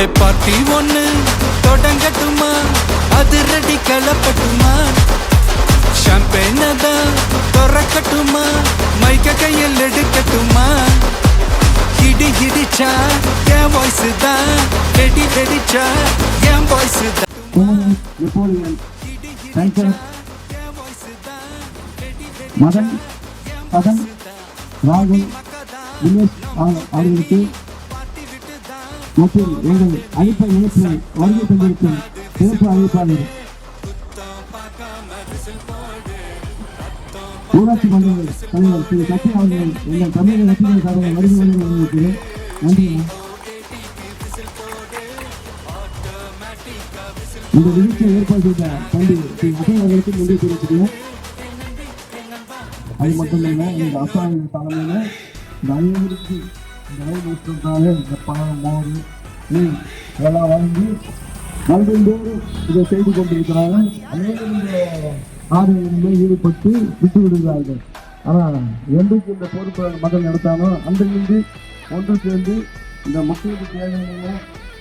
ஹே party ஒன்று தொடங்கட்டுமா? அது ready கலப்பட்டுமா champagne தான் திறக்கட்டுமா? மைக்க கையில் எடுக்கட்டுமா? இடி இடிச்சா என் வாய்ஸ் தான் வெடி வெடிச்சா என் வாய்ஸ் தான் மதன் மதன் ராகுல் தினேஷ் அவர்களுக்கு மற்றும் எங்கள் அழைப்பை இணைப்பு வருகை தந்திருக்கும் சிறப்பு அழைப்பாளர். ஊராட்சி மன்ற தலைவர் திரு சத்யன் அவர்கள் எங்கள் தமிழக ரசிகர் சார்பாக வருகை வருகிறவர்களுக்கு நன்றி. இந்த நிகழ்ச்சியை ஏற்பாடு செய்த தம்பி திரு அசன் அவர்களுக்கு நன்றி தெரிவிச்சுக்கிறேன். அது மட்டும் இல்லை எங்கள் அப்பா தலைமையில் இந்த அனைவருக்கு இந்த வயதுக்காக இந்த பணம் மோர் மீன் இதெல்லாம் வாங்கி வருடந்தோறும் இதை செய்து கொண்டிருக்கிறார்கள். அனைவரும் இந்த ஆர்வங்களில் ஈடுபட்டு விட்டு விடுகிறார்கள். ஆனால் என்றைக்கு இந்த பொறுப்பை மக்கள் நடத்தானோ இருந்து ஒன்று சேர்ந்து இந்த மக்களுக்கு தேவையான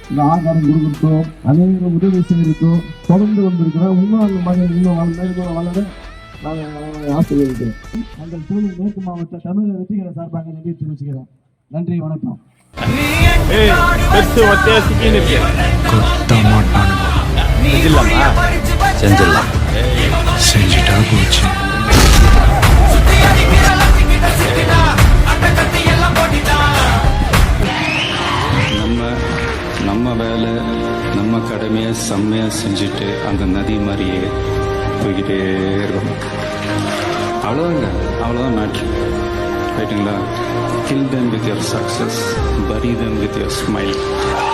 இந்த ஆதாரம் கொடுக்கட்டும் அனைவரும் உதவி செய்திருக்கோம் தொடர்ந்து வந்திருக்கிறோம். இன்னும் அந்த மகன் இன்னும் வள மேலும் வளர நாங்கள் ஆசீர்வதிக்கிறோம். அந்த தொழில் மேற்கு மாவட்ட தமிழக வெற்றிகளை சார்பாக நன்றி தெரிவிச்சுக்கிறோம். நன்றி வணக்கம். செஞ்சிடலாம்? செஞ்சுட்டா நம்ம நம்ம வேலை நம்ம கடமையை செம்மையா செஞ்சுட்டு அந்த நதி மாதிரியே போய்கிட்டே இருக்கும் அவ்வளவுதாங்க. அவ்வளவுதான் matter right in the kill them with your success bury them with your smile.